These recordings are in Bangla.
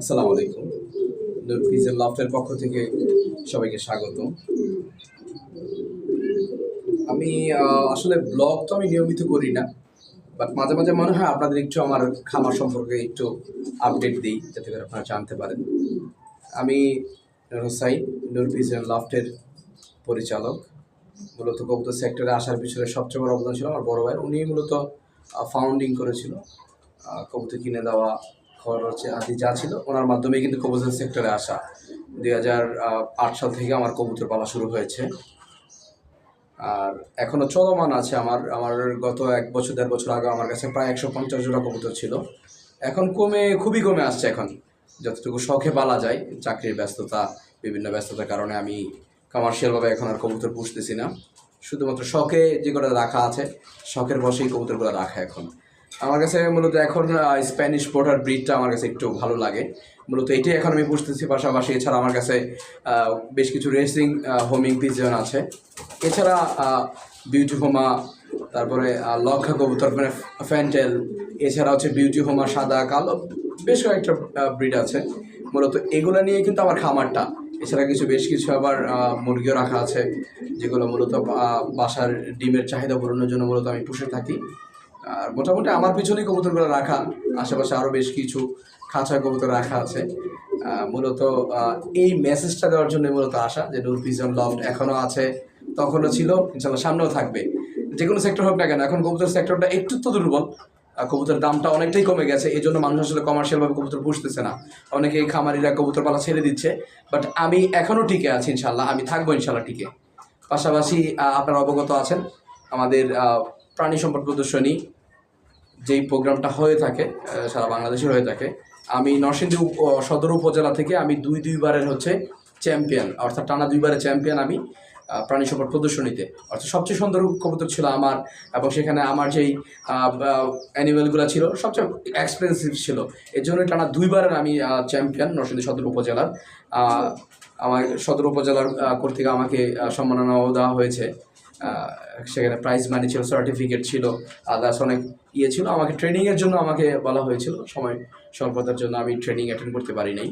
আসসালামু আলাইকুম। নূর ফিজের লাফটের পক্ষ থেকে সবাইকে স্বাগত। আমি আসলে ব্লগ তো আমি নিয়মিত করি না বাট মাঝে মাঝে মনে হয় আপনাদের একটু আমার খামার সম্পর্কে একটু আপডেট দিই, যাতে করে আপনারা জানতে পারেন। আমি হোসাইন, নূর ফিজের লাফটের পরিচালক। মূলত কবুতর সেক্টরে আসার পিছনে সবচেয়ে বড় অবদান ছিল আমার বড় ভাই উনি মূলত ফাউন্ডিং করেছিল। কবুতর কিনে দেওয়া খরচ আদি যা ছিল, ওনার মাধ্যমে কিন্তু কবুতর সেক্টরে আসা। দুই হাজার আট সাল থেকে আমার কবুতর পালা শুরু হয়েছে। আর এখনও চলমান আছে আমার আমার গত এক বছর, দেড় বছর আগে আমার কাছে প্রায় একশো পঞ্চাশ জোড়া কবুতর ছিল। এখন কমে, খুবই কমে আসছে এখন। যতটুকু শখে পালা যায়, চাকরির ব্যস্ততা, বিভিন্ন ব্যস্ততার কারণে আমি কমার্শিয়ালভাবে এখন আর কবুতর পুষতেছি না। শুধুমাত্র শখে যে যেগুলো রাখা আছে, শখের বসেই কবুতরগুলো রাখা এখন। আমার কাছে মূলত এখন স্প্যানিশ পোর্টার ব্রিডটা আমার কাছে একটু ভালো লাগে। মূলত এটাই এখন আমি পুষতেছি পাশাপাশি এছাড়া আমার কাছে বেশ কিছু রেসিং হোমিং পিজন আছে। এছাড়া বিউটি হোমা তারপরে লক্ষা কবুতর মানে ফ্যান্টেল এছাড়া হচ্ছে বিউটি হোমা সাদা, কালো, বেশ কয়েকটা ব্রিড আছে। মূলত এগুলো নিয়ে কিন্তু আমার খামারটা। এছাড়া কিছু, বেশ কিছু আবার মুরগিও রাখা আছে, যেগুলো মূলত বাসার ডিমের চাহিদা পূরণের জন্য মূলত আমি পুষে থাকি। আর মোটামুটি আমার পিছনেই কবুতরগুলো রাখা, আশেপাশে আরও বেশ কিছু খাঁচায় কবুতর রাখা আছে। মূলত এই মেসেজটা দেওয়ার জন্য মূলত আসা যে নূর পিজন লফট এখনও আছে, তখনও ছিল ইনশাল্লাহ সামনেও থাকবে। যে কোনো সেক্টর হোক না কেন, এখন কবুতর সেক্টরটা একটু তো দুর্বল, আর কবুতরের দামটা অনেকটাই কমে গেছে, এই জন্য মানুষ আসলে কমার্শিয়ালভাবে কবুতর পুষতেছে না। অনেকেই খামারিরা কবুতর পালা ছেড়ে দিচ্ছে বাট আমি এখনও টিকে আছি ইনশাল্লাহ আমি থাকব ইনশাল্লাহ টিকে। পাশাপাশি আপনারা অবগত আছেন, আমাদের প্রাণী সম্পদ প্রদর্শনী যেই প্রোগ্রামটা হয়ে থাকে সারা বাংলাদেশে হয়ে থাকে, আমি নরসিংদী সদর উপজেলা থেকে আমি দুই দুইবারের হচ্ছে চ্যাম্পিয়ন, অর্থাৎ টানা দুইবারের চ্যাম্পিয়ন আমি প্রাণী সম্পদ প্রদর্শনীতে। অর্থাৎ সবচেয়ে সুন্দর কবুতর ছিল আমার, এবং সেখানে আমার যেই অ্যানিমেলগুলো ছিল, সবচেয়ে এক্সপেন্সিভ ছিল। এর জন্য টানা দুইবারের আমি চ্যাম্পিয়ন নরসিংদী সদর উপজেলার। আমার সদর উপজেলার কর্তৃক আমাকে সম্মাননাও দেওয়া হয়েছে। সেখানে প্রাইজ মানি ছিল সার্টিফিকেট ছিল আদার্স অনেক ইয়ে ছিল। আমাকে ট্রেনিংয়ের জন্য আমাকে বলা হয়েছিল। সময় স্বল্পতার জন্য আমি ট্রেনিং অ্যাটেন্ড করতে পারি নাই।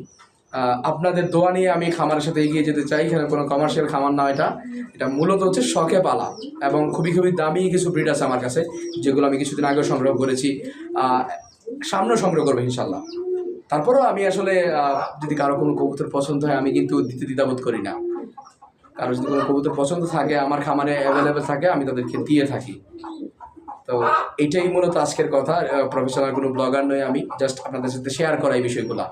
আপনাদের দোয়া নিয়ে আমি খামারের সাথে এগিয়ে যেতে চাই। এখানে কোনো কমার্শিয়াল খামার না এটা। এটা মূলত হচ্ছে শখে পালা এবং খুবই খুবই দামি কিছু ব্রিড আছে আমার কাছে, যেগুলো আমি কিছুদিন আগেও সংগ্রহ করেছি। সামনেও সংগ্রহ করব ইনশাল্লাহ তারপরেও আমি আসলে যদি কারও কোনো কবুতর পছন্দ হয়, আমি কিন্তু দিতে দ্বিধাবোধ করি না। কারও যদি কোনো কবুতর পছন্দ থাকে, আমার খামারে অ্যাভেলেবেল থাকে, আমি তাদেরকে দিয়ে থাকি। তো এটাই মূলত আজকের কথা। প্রফেশনাল কোনো ব্লগার নয় আমি। জাস্ট আপনাদের সাথে শেয়ার করা এই বিষয়গুলো।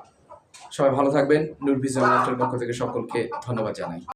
সবাই ভালো থাকবেন। নুরবিজ পক্ষ থেকে সকলকে ধন্যবাদ জানাই।